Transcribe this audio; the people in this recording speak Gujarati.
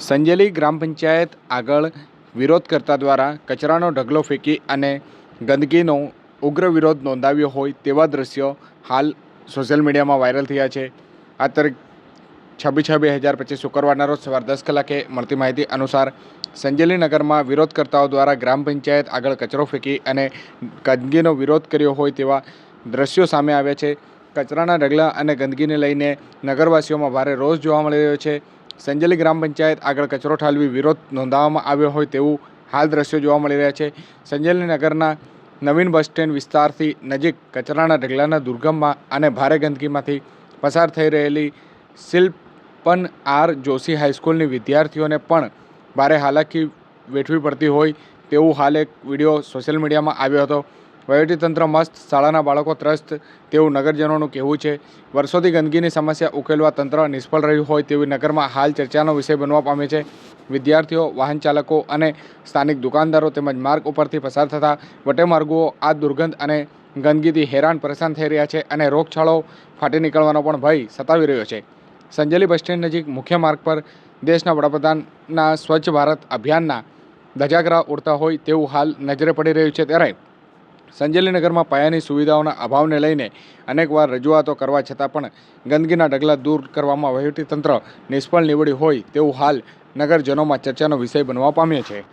સંજેલી ગ્રામ પંચાયત આગળ વિરોધ કરતા દ્વારા કચરાનો ઢગલો ફેંકી અને ગંદકીનો ઉગ્ર વિરોધ નોંધાવ્યો હોય તેવા દ્રશ્યો હાલ સોશિયલ મીડિયામાં વાયરલ થયા છે. આ તારીખ છવ્વીસ છ બે હજાર પચીસ શુક્રવારના રોજ સવાર દસ કલાકે મળતી માહિતી અનુસાર સંજેલી નગરમાં વિરોધકર્તાઓ દ્વારા ગ્રામ પંચાયત આગળ કચરો ફેંકી અને ગંદકીનો વિરોધ કર્યો હોય તેવા દ્રશ્યો સામે આવ્યા છે. કચરાના ઢગલા અને ગંદકીને લઈને નગરવાસીઓમાં ભારે રોષ જોવા મળી રહ્યો છે. સંજેલી ગ્રામ પંચાયત આગળ કચરો ઠાલવી વિરોધ નોંધાવવામાં આવ્યો હોય તેવું હાલ દ્રશ્યો જોવા મળી રહ્યા છે. સંજેલી નગરના નવીન બસ સ્ટેન્ડ વિસ્તારથી નજીક કચરાના ઢગલાના દુર્ગમમાં અને ભારે ગંદકીમાંથી પસાર થઈ રહેલી શિલ્પન આર જોશી હાઈસ્કૂલની વિદ્યાર્થીઓને પણ ભારે હાલાકી વેઠવી પડતી હોય તેવું હાલ એક વીડિયો સોશિયલ મીડિયામાં આવ્યો હતો. વહીવટીતંત્ર મસ્ત, શાળાના બાળકો ત્રસ્ત, તેવું નગરજનોનું કહેવું છે. વર્ષોથી ગંદકીની સમસ્યા ઉકેલવા તંત્ર નિષ્ફળ રહ્યું હોય તેવી નગરમાં હાલ ચર્ચાનો વિષય બનવા પામે છે. વિદ્યાર્થીઓ, વાહન ચાલકો અને સ્થાનિક દુકાનદારો તેમજ માર્ગ ઉપરથી પસાર થતા વટેમાર્ગો આ દુર્ગંધ અને ગંદકીથી હેરાન પરેશાન થઈ રહ્યા છે અને રોગચાળો ફાટી નીકળવાનો પણ ભય સતાવી રહ્યો છે. સંજેલી બસ સ્ટેન્ડ નજીક મુખ્ય માર્ગ પર દેશના વડાપ્રધાનના સ્વચ્છ ભારત અભિયાનના ધજાગરા ઉડતા હોય તેવું હાલ નજરે પડી રહ્યું છે ત્યારે સંજેલીનગરમાં પાયાની સુવિધાઓના અભાવને લઈને અનેકવાર રજૂઆતો કરવા છતાં પણ ગંદકીના ઢગલા દૂર કરવામાં વહીવટીતંત્ર નિષ્ફળ નીવડ્યું હોય તેવું હાલ નગરજનોમાં ચર્ચાનો વિષય બનવા પામ્યો છે.